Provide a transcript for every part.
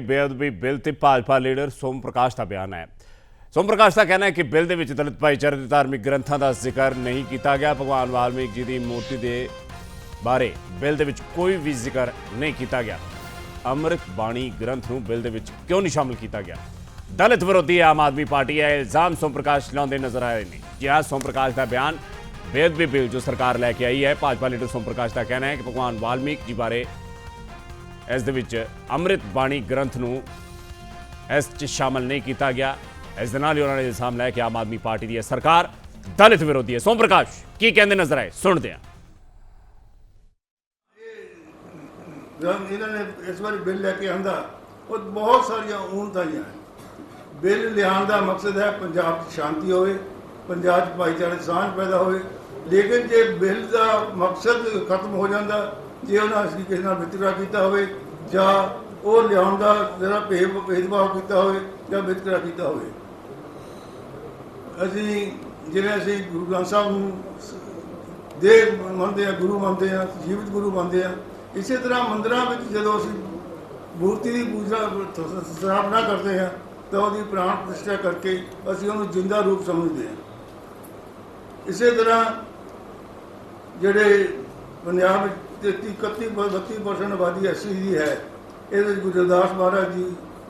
ਬੇਅਦਬੀ ਬਿੱਲ ਤੇ ਭਾਜਪਾ ਲੀਡਰ ਸੋਮ ਪ੍ਰਕਾਸ਼ ਦਾ ਬਿਆਨ ਹੈ। ਸੋਮ ਪ੍ਰਕਾਸ਼ ਦਾ ਕਹਿਣਾ ਹੈ ਕਿ ਬਿੱਲ ਦੇ ਵਿੱਚ ਦਲਿਤ ਭਾਈਚਾਰੇ ਦੇ ਧਾਰਮਿਕ ਗ੍ਰੰਥਾਂ ਦਾ ਜ਼ਿਕਰ ਨਹੀਂ ਕੀਤਾ ਗਿਆ। ਭਗਵਾਨ ਵਾਲਮੀਕ ਜੀ ਦੀ ਮੂਰਤੀ ਦੇ ਬਾਰੇ ਬਿੱਲ ਦੇ ਵਿੱਚ ਕੋਈ ਵੀ ਜ਼ਿਕਰ ਨਹੀਂ ਕੀਤਾ ਗਿਆ। ਅੰਮ੍ਰਿਤ ਬਾਣੀ ਗ੍ਰੰਥ ਨੂੰ ਬਿੱਲ ਦੇ ਵਿੱਚ ਕਿਉਂ ਨਹੀਂ ਸ਼ਾਮਲ ਕੀਤਾ ਗਿਆ? ਦਲਿਤ ਵਿਰੋਧੀ ਆਮ ਆਦਮੀ ਪਾਰਟੀ ਹੈ ਇਲਜ਼ਾਮ ਸੋਮ ਪ੍ਰਕਾਸ਼ ਲਾਉਂਦੇ ਨਜ਼ਰ ਆਏ ਨੇ। ਜੀ ਹਾਂ, ਸੋਮ ਪ੍ਰਕਾਸ਼ ਦਾ ਬਿਆਨ ਬੇਅਦਬੀ ਬਿੱਲ ਜੋ ਸਰਕਾਰ ਲੈ ਕੇ ਆਈ ਹੈ, ਭਾਜਪਾ ਲੀਡਰ ਸੋਮ ਪ੍ਰਕਾਸ਼ ਦਾ ਕਹਿਣਾ ਹੈ ਕਿ ਭਗਵਾਨ ਵਾਲਮੀਕ ਜੀ ਬਾਰੇ ਇਸ ਦੇ ਵਿੱਚ ਅੰਮ੍ਰਿਤ ਬਾਣੀ ਗ੍ਰੰਥ ਨੂੰ ਇਸ 'ਚ ਸ਼ਾਮਲ ਨਹੀਂ ਕੀਤਾ ਗਿਆ। ਇਸ ਦੇ ਨਾਲ ਹੀ ਉਹਨਾਂ ਨੇ ਇਲਜ਼ਾਮ ਲਾਇਆ ਕਿ ਆਮ ਆਦਮੀ ਪਾਰਟੀ ਦੀ ਇਹ ਸਰਕਾਰ ਦਲਿਤ ਵਿਰੋਧੀ ਹੈ। ਸੋਮ ਪ੍ਰਕਾਸ਼, ਕੀ ਕਹਿੰਦੇ ਨਜ਼ਰ ਆਏ? ਸੁਣਦੇ ਹਾਂ। ਇਹਨਾਂ ਨੇ ਇਸ ਵਾਰੀ ਬਿੱਲ ਲੈ ਕੇ ਆਂਦਾ। ਉਹ ਬਹੁਤ ਸਾਰੀਆਂ ਊਣਤਾਈਆਂ ਬਿੱਲ ਲਿਆਉਣ ਦਾ ਮਕਸਦ ਹੈ ਪੰਜਾਬ 'ਚ ਸ਼ਾਂਤੀ ਹੋਵੇ, ਪੰਜਾਬ 'ਚ ਭਾਈਚਾਰੇ ਸਾਂਝ ਪੈਦਾ ਹੋਵੇ। ਲੇਕਿਨ ਜੇ ਬਿੱਲ ਦਾ ਮਕਸਦ ਖਤਮ ਹੋ ਜਾਂਦਾ ਜੇ ਉਹਨਾਂ ਅਸੀਂ ਕਿਸੇ ਨਾਲ ਵਿਤਕਰਾ ਕੀਤਾ ਹੋਵੇ, ਜਾਂ ਉਹ ਲਿਆਉਣ ਦਾ ਜਿਹੜਾ ਭੇਦ ਭੇਦਭਾਵ ਕੀਤਾ ਹੋਵੇ, ਜਾਂ ਵਿਤਕਰਾ ਕੀਤਾ ਹੋਵੇ। ਅਸੀਂ ਜਿਵੇਂ ਅਸੀਂ ਗੁਰੂ ਗ੍ਰੰਥ ਸਾਹਿਬ ਨੂੰ ਦੇ ਮੰਨਦੇ ਆ ਗੁਰੂ ਮੰਨਦੇ ਆ ਜੀਵਿਤ ਗੁਰੂ ਮੰਨਦੇ ਆ ਇਸੇ ਤਰ੍ਹਾਂ ਮੰਦਰਾਂ ਵਿੱਚ ਜਦੋਂ ਅਸੀਂ ਮੂਰਤੀ ਦੀ ਪੂਜਾ ਸਥਾਪਨਾ ਕਰਦੇ ਆ ਤਾਂ ਉਹਦੀ ਪ੍ਰਾਣ ਪ੍ਰਤਿਸ਼ਠਾ ਕਰਕੇ ਅਸੀਂ ਉਹਨੂੰ ਜਿੰਦਾ ਰੂਪ ਸਮਝਦੇ ਆ ਇਸੇ ਤਰ੍ਹਾਂ ਜਿਹੜੇ ਪੰਜਾਬ ਵਿੱਚ 33 31 32% ਆਬਾਦੀ ਐਸੀ ਦੀ ਹੈ। ਇਹਦੇ ਵਿੱਚ ਗੁਰੂ ਮਹਾਰਾਜ ਦੀ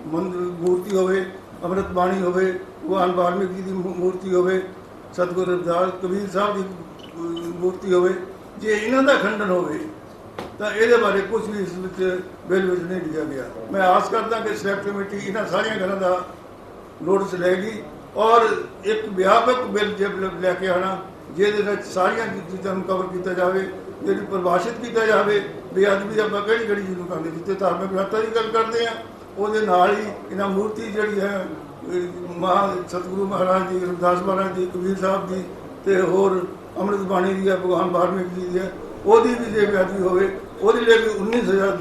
ਮੰਦਰ, ਮੂਰਤੀ ਹੋਵੇ, ਅੰਮ੍ਰਿਤ ਬਾਣੀ ਹੋਵੇ, ਭਗਵਾਨ ਵਾਲਮੀਕ ਜੀ ਦੀ ਮੂਰਤੀ ਹੋਵੇ, ਸਤਿਗੁਰੂ ਰਵਿਦਾਸ ਕਬੀਰ ਸਾਹਿਬ ਦੀ ਮੂਰਤੀ ਹੋਵੇ, ਜੇ ਇਹਨਾਂ ਦਾ ਖੰਡਨ ਹੋਵੇ, ਤਾਂ ਇਹਦੇ ਬਾਰੇ ਕੁਝ ਵੀ ਇਸ ਵਿੱਚ ਬਿੱਲ ਵਿੱਚ ਨਹੀਂ ਲਿਖਿਆ ਗਿਆ। ਮੈਂ ਆਸ ਕਰਦਾ ਕਿ ਸਿਲੈਕਟ ਕਮੇਟੀ ਇਹਨਾਂ ਸਾਰੀਆਂ ਗੱਲਾਂ ਦਾ ਨੋਟਿਸ ਲਏਗੀ ਔਰ ਇੱਕ ਵਿਆਪਕ ਬਿੱਲ ਜੇ ਲੈ ਕੇ ਆਣਾ ਜਿਹਦੇ ਵਿੱਚ ਸਾਰੀਆਂ ਚੀਜ਼ਾਂ ਨੂੰ ਕਵਰ ਕੀਤਾ ਜਾਵੇ। ਜਿਹੜੀ ਪਰਿਭਾਸ਼ਿਤ ਕੀਤਾ ਜਾਵੇ ਵੀ ਅੱਜ ਵੀ ਆਪਾਂ ਕਿਹੜੀ ਕਿਹੜੀ ਚੀਜ਼ ਨੂੰ ਕਰਦੇ ਜਿੱਥੇ ਧਾਰਮਿਕ ਵਿਵਸਥਾ ਦੀ ਗੱਲ ਕਰਦੇ ਆ ਉਹਦੇ ਨਾਲ ਹੀ ਇਹਨਾਂ ਮੂਰਤੀ ਜਿਹੜੀ ਹੈ ਅਹ ਮਹਾ ਸਤਿਗੁਰੂ ਮਹਾਰਾਜ ਦੀ ਰਵਿਦਾਸ ਮਹਾਰਾਜ ਦੀ ਕਬੀਰ ਸਾਹਿਬ ਜੀ ਤੇ ਹੋਰ ਅੰਮ੍ਰਿਤ ਬਾਣੀ ਦੀ ਹੈ, ਭਗਵਾਨ ਬਾਰਮਿਕ ਜੀ ਦੀ ਹੈ, ਉਹਦੀ ਵੀ ਜੇ ਵਿਆਜੀ ਹੋਵੇ, ਉਹਦੇ ਲਈ ਵੀ 19000